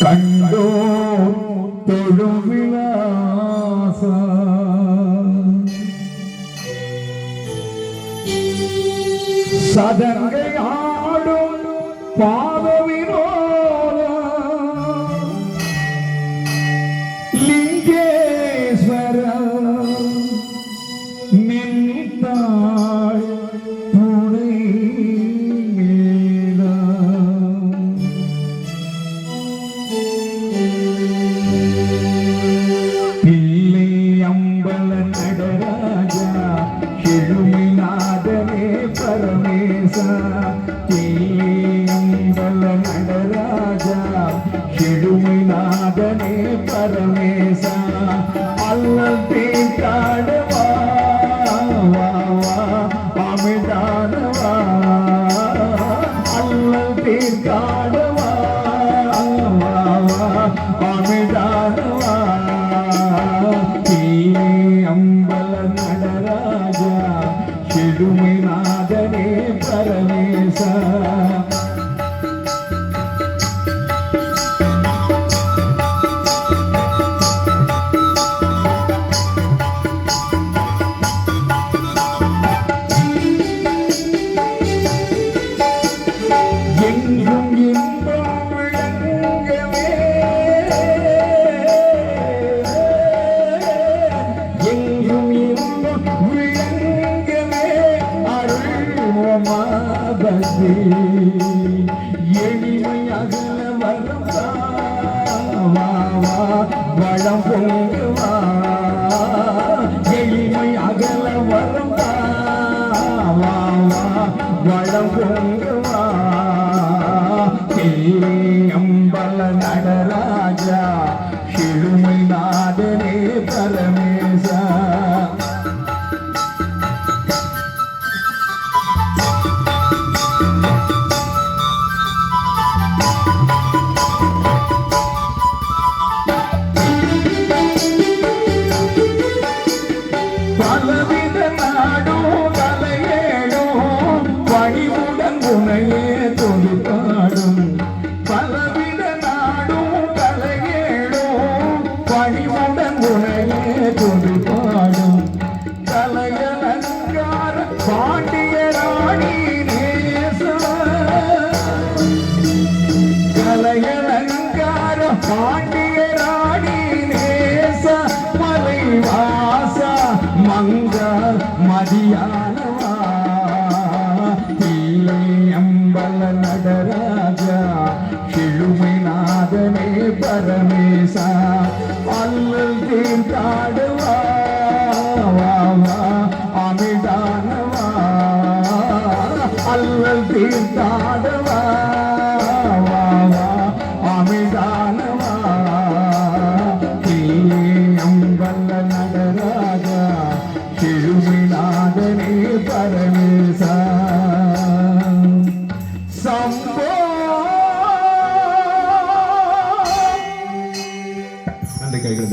കണ്ടോ തൊഴുവിലാസ സദങ്കയാടും പാതവി பரமேசா பிள்ளை அம்பல நடராஜா எழுமினாதனே பரமேசா அல்லல் தீர்த்தாடவா அமிதானவா அல்லல் தீர்த்தாடவா அமிதானவா நடராஜா না அருள்வமாபதி எளிமை அகல வா வளம் பொங்குவா? எளிமை அகல உனையே தொடுத்தாடும் பலவித நாடும் தலையேடும் பணிவுடன் உனையே தொடுத்தாடும் தலையலங்கார பாண்டிய ராணி நேச கலையலங்கார பாண்டிய ராணி நேச மலைவாச மங்க மதியானவா. வல்ல நடராஜா கிழுமை நாதனே பரமேசா அல்லல் தீர்த்தாடுவா அமிதானவா. அல்லல் தீர்த்தாடவா வா வா அமிதானவா. அம்பல நடராஜா செழுமிநாதனே பரமேசா. சம்போ. நன்றி கைகள்